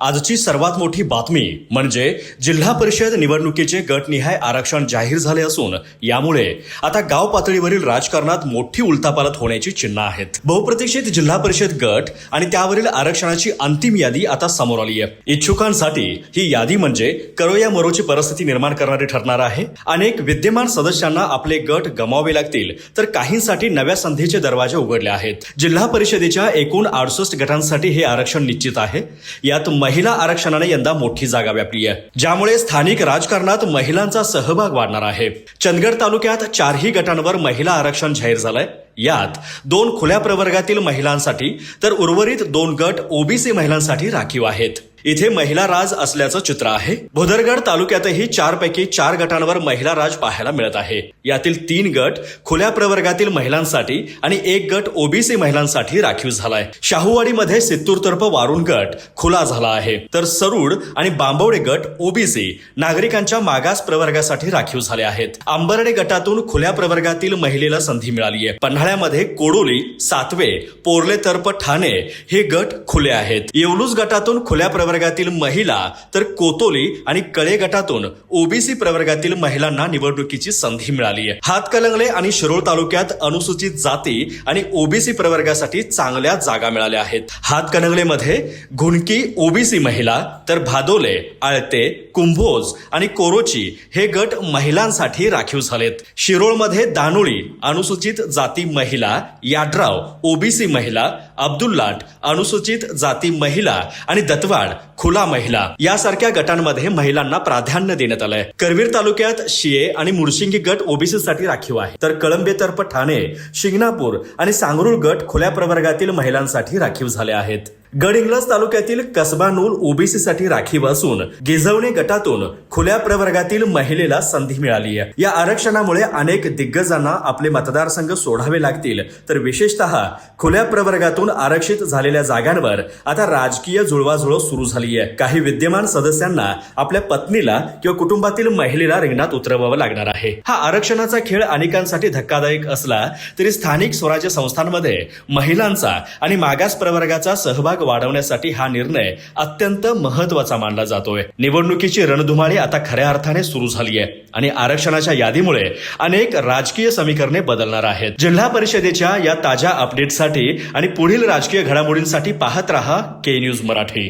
आजची सर्वात मोठी बातमी म्हणजे जिल्हा परिषद निवडणुकीचे गटनिहाय आरक्षण जाहीर झाले असून यामुळे आता गाव पातळीवरील राजकारणात मोठी उलथापालथ होण्याची चिन्ह आहेत. बहुप्रतीक्षित जिल्हा परिषद गट आणि त्यावरील आरक्षणाची अंतिम यादी आता समोर आली आहे. इच्छुकांसाठी ही यादी म्हणजे करोया मरोची परिस्थिती निर्माण करणारी ठरणार आहे. अनेक विद्यमान सदस्यांना आपले गट गमावे लागतील तर काहींसाठी नव्या संधीचे दरवाजे उघडले आहेत. जिल्हा परिषदेच्या एकूण अडुसष्ट गटांसाठी हे आरक्षण निश्चित आहे. यात महिला आरक्षणाने यंदा मोठी जागा व्यापली आहे ज्यामुळे स्थानिक राजकारणात महिलांचा सहभाग वाढणार आहे. चंदगड तालुक्यात चारही गटांवर महिला आरक्षण जाहीर झालंय. यात दोन खुल्या प्रवर्गातील महिलांसाठी तर उर्वरित दोन गट ओबीसी महिलांसाठी राखीव आहेत. इथे महिला राज असल्याचं चित्र आहे. भोदरगड तालुक्यातही चार पैकी चार गटांवर महिला राज पाहायला मिळत आहे. यातील तीन गट खुल्या प्रवर्गातील महिलांसाठी आणि एक गट ओबीसी महिलांसाठी राखीव झालाय. शाहूवाडीमध्ये सित्तूरतर्फ वारुण गट खुला झाला आहे. तर सरूड आणि बांबवडे गट ओबीसी नागरिकांच्या मागास प्रवर्गासाठी राखीव झाले आहेत. आंबर्डे गटातून खुल्या प्रवर्गातील महिलेला संधी मिळाली आहे पन्हाळ्यामध्ये कोडोली सातवे पोर्ले तर्फ ठाणे हे गट खुले आहेत. येवलूस गटातून खुल्या प्रवर्गातील महिला तर कोतोली आणि कळे गटातून ओबीसी प्रवर्गातील महिलांना निवडणुकीची संधी मिळाली. आहे हातकलंगले आणि शिरोळ तालुक्यात अनुसूचित जाती आणि ओबीसी प्रवर्गासाठी चांगल्या जागा मिळाल्या आहेत. हातकलंगलेमध्ये घुणकी ओबीसी महिला तर भादोले आळते कुंभोज आणि कोरोची हे गट महिलांसाठी राखीव झालेत. शिरोळमध्ये दानोळी अनुसूचित जाती महिला याड्राव ओबीसी महिला अब्दुल्लाट अनुसूचित जाती महिला आणि दत्वाड खुला महिला यासारख्या गटांमध्ये महिलांना प्राधान्य देण्यात आलंय. करवीर तालुक्यात शिये आणि मुळशिंगी गट ओबीसी साठी राखीव आहे. तर कळंबे तर्फ ठाणे शिंगणापूर आणि सांगरुळ गट खुल्या प्रवर्गातील महिलांसाठी राखीव झाले आहेत. गडहिंग्लज तालुक्यातील कसबा नूल ओबीसी साठी राखीव असून गिझवणे गटातून खुल्या प्रवर्गातील महिलेला संधी मिळाली आहे. या आरक्षणामुळे अनेक दिग्गजांना आपले मतदारसंघ सोडावे लागतील. तर विशेषतः खुल्या प्रवर्गातून आरक्षित झालेल्या जागांवर आता राजकीय जुळवाजुळव सुरू झाली आहे. काही विद्यमान सदस्यांना आपल्या पत्नीला किंवा कुटुंबातील महिलेला रिंगणात उतरवावं लागणार आहे. हा आरक्षणाचा खेळ अनेकांसाठी धक्कादायक असला तरी स्थानिक स्वराज्य संस्थांमध्ये महिलांचा आणि मागास प्रवर्गाचा सहभाग वाढवण्यासाठी हा निर्णय अत्यंत महत्त्वाचा मानला जातोय. निवडणुकीची रणधुमाळी आता खऱ्या अर्थाने सुरू झाली आहे आणि आरक्षणाच्या यादीमुळे अनेक राजकीय समीकरणे बदलणार आहेत. जिल्हा परिषदेच्या या ताज्या अपडेटसाठी आणि पुढील राजकीय घडामोडींसाठी पाहत रहा के न्यूज मराठी.